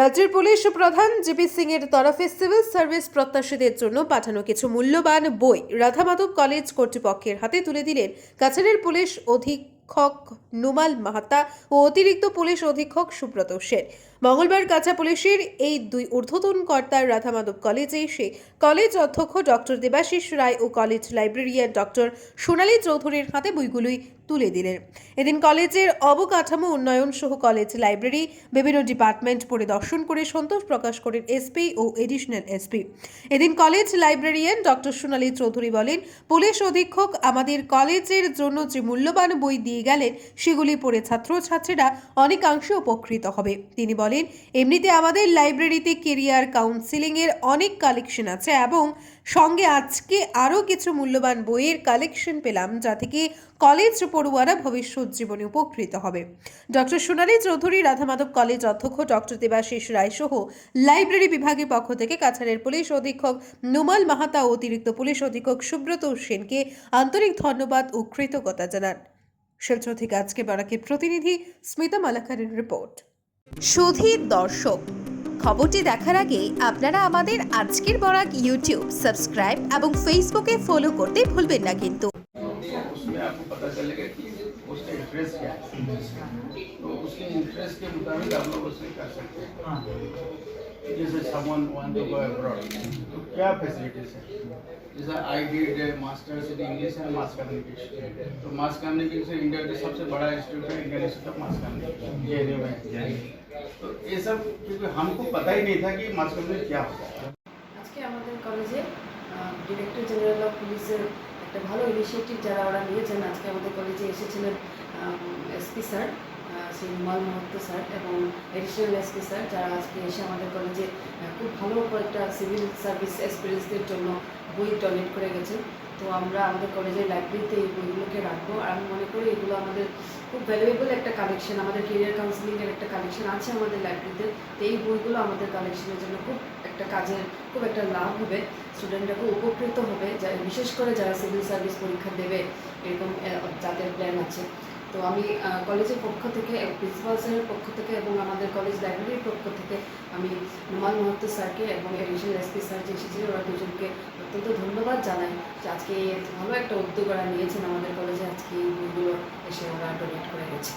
রাজ্যের পুলিশ প্রধান জিপি সিং এর তরফে সিভিল সার্ভিস প্রত্যাশীদের জন্য পাঠানো কিছু মূল্যবান বই রাধামাধব কলেজ কর্তৃপক্ষের হাতে তুলে দিলেন কাছাড়ের পুলিশ অধীক্ষক নুমাল মাহাতা ও অতিরিক্ত পুলিশ অধীক্ষক সুব্রত সেন। মঙ্গলবার কাছা পুলিশের এই দুই ঊর্ধ্বতন কর্তার রাধামাধব কলেজে এসে কলেজ অধ্যক্ষ ডক্টর দেবাশিস রায় ও কলেজ লাইব্রেরিয়ান ডক্টর সোনালী চৌধুরীর হাতে বইগুলোই তুলে দিলেন। এদিন কলেজের অবকাঠামো উন্নয়ন সহ কলেজ লাইব্রেরি, বিভিন্ন ডিপার্টমেন্ট পরিদর্শন করে সন্তোষ প্রকাশ করেন এসপি ও এডিশনাল এসপি। এদিন college librarian doctor Sonali Chowdhury বলেন, পুলিশ অধীক্ষক আমাদের কলেজের জন্য যে মূল্যবান বই দিয়ে গেলেন, সেগুলি পড়ে ছাত্রছাত্রীরা অনেকাংশে উপকৃত হবে। তিনি বলেন এমনিতে আমাদের লাইব্রেরিতে কেরিয়ার কাউন্সিলিংয়ের অনেক কালেকশন আছে এবং সঙ্গে আজকে আরও কিছু মূল্যবান বইয়ের কালেকশন পেলাম, যা থেকে কলেজ পড়ুয়ারা ভবিষ্যৎ জীবনে উপকৃত হবে। ডক্টর সোনালী চৌধুরী, রাধামাধব কলেজ অধ্যক্ষ ডক্টর দেবাশিস রায় সহ লাইব্রেরি বিভাগের পক্ষ থেকে কাছাড়ের পুলিশ অধীক্ষক নুমাল মাহাতা অতিরিক্ত পুলিশ অধীক্ষক সুব্রত সেনকে আন্তরিক ধন্যবাদ ও কৃতজ্ঞতা জানান। শিলচর থেকে আজকে বারাকের প্রতিনিধি স্মিতা মালাকারের রিপোর্ট। সুধীর দর্শক খবরটি দেখার আগে আপনারা আমাদের আজকের বরাক ইউটিউব সাবস্ক্রাইব এবং ফেসবুকে ফলো করতে ভুলবেন না কিন্তু उसमें आपको पता चलेगा कि उसका इंटरेस्ट क्या है तो उसके इंटरेस्ट के मुताबिक आप लोग उसमें कर सकते हैं जैसे someone want to go abroad तो क्या फैसिलिटीज है जैसे I did masters in English and mass communication तो मास कम्युनिकेशन इंडिया का सबसे बड़ा इंस्टीट्यूट है Indian institute of mass communication जे में तो ये सब क्योंकि हमको पता ही नहीं था कि मास कम्युनिकेशन क्या होता है আজকে আমাদের কলেজে ডিরেক্টর জেনারেল অফ পুলিশের একটা ভালো ইনিশিয়েটিভ যারা ওরা নিয়েছেন আজকে আমাদের কলেজে এসেছিলেন SP sir Shri Numal Mahato sir, এবং এডিশনাল এসপি স্যার, যারা আজকে এসে আমাদের কলেজে খুব ভালো কয়েকটা সিভিল সার্ভিস এক্সপিরিয়েন্সদের জন্য বই ডোনেট করে গেছেন। তো আমরা আমাদের কলেজের লাইব্রেরিতে এই বইগুলোকে রাখব। আর আমি মনে করি এগুলো আমাদের খুব ভ্যালুয়েবল একটা কালেকশন আমাদের কেরিয়ার কাউন্সিলিংয়ের একটা কালেকশন আছে আমাদের লাইব্রেরিতে তো এই বইগুলো আমাদের কালেকশনের জন্য খুব একটা কাজের, খুব একটা লাভ হবে। স্টুডেন্টরা খুব উপকৃত হবে। বিশেষ করে যারা সিভিল সার্ভিস পরীক্ষা দেবে, এরকম যাদের প্ল্যান আছে। তো আমি কলেজের পক্ষ থেকে প্রিন্সিপাল স্যারের পক্ষ থেকে এবং আমাদের কলেজ লাইব্রেরির পক্ষ থেকে আমি নোমাল মাহাত্ত স্যারকে এবং এডিশনাল এসপি স্যার যে এসেছিলেন ওরা দুজনকে অত্যন্ত ধন্যবাদ জানাই যে আজকে ভালো একটা উদ্যোগ ওরা নিয়েছেন আমাদের কলেজে আজকে এই বইগুলো এসে ওরা ডোনেট করে গেছে।